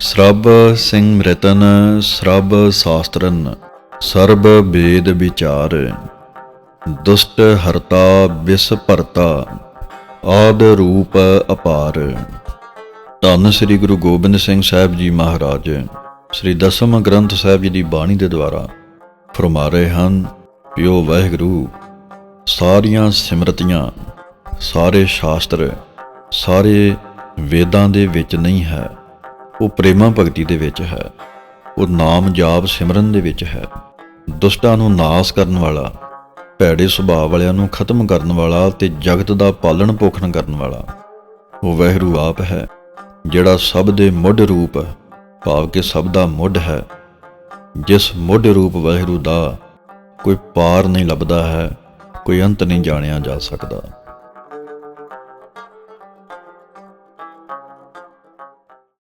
ਸਰਬ ਸਿੰਘ ਮ੍ਰਿਤਨ, ਸਰਬ ਸ਼ਾਸਤਰਨ, ਸਰਬ ਵੇਦ ਵਿਚਾਰ, ਦੁਸ਼ਟ ਹਰਤਾ ਵਿਸ ਭਰਤਾ, ਆਦ ਰੂਪ ਅਪਾਰ। ਧੰਨ ਸ੍ਰੀ ਗੁਰੂ ਗੋਬਿੰਦ ਸਿੰਘ ਸਾਹਿਬ ਜੀ ਮਹਾਰਾਜ, ਸ੍ਰੀ ਦਸਮ ਗ੍ਰੰਥ ਸਾਹਿਬ ਜੀ ਦੀ ਬਾਣੀ ਦੇ ਦੁਆਰਾ ਫਰਮਾ ਰਹੇ ਹਨ, ਪਿਓ ਵਾਹਿਗੁਰੂ, ਸਾਰੀਆਂ ਸਿਮਰਤੀਆਂ, ਸਾਰੇ ਸ਼ਾਸਤਰ, ਸਾਰੇ ਵੇਦਾਂ ਦੇ ਵਿੱਚ ਨਹੀਂ ਹੈ। ਉਹ ਪ੍ਰੇਮਾ ਭਗਤੀ ਦੇ ਵਿੱਚ ਹੈ। ਉਹ ਨਾਮ ਜਾਪ ਸਿਮਰਨ ਦੇ ਵਿੱਚ ਹੈ। ਦੁਸ਼ਟਾਂ ਨੂੰ ਨਾਸ ਕਰਨ ਵਾਲਾ, ਭੈੜੇ ਸੁਭਾਅ ਵਾਲਿਆਂ ਨੂੰ ਖਤਮ ਕਰਨ ਵਾਲਾ ਤੇ ਜਗਤ ਦਾ ਪਾਲਣ ਪੋਖਣ ਕਰਨ ਵਾਲਾ। ਉਹ ਵਹਿਰੂ ਆਪ ਹੈ, ਜਿਹੜਾ ਸਭ ਦੇ ਮੁੱਢ ਰੂਪ, ਭਾਵ ਕਿ ਸਭ ਦਾ ਮੁੱਢ ਹੈ। ਜਿਸ ਮੁੱਢ ਰੂਪ ਵਹਿਰੂ ਦਾ, ਕੋਈ ਪਾਰ ਨਹੀਂ ਲੱਭਦਾ ਹੈ, ਕੋਈ ਅੰਤ ਨਹੀਂ ਜਾਣਿਆ ਜਾ ਸਕਦਾ।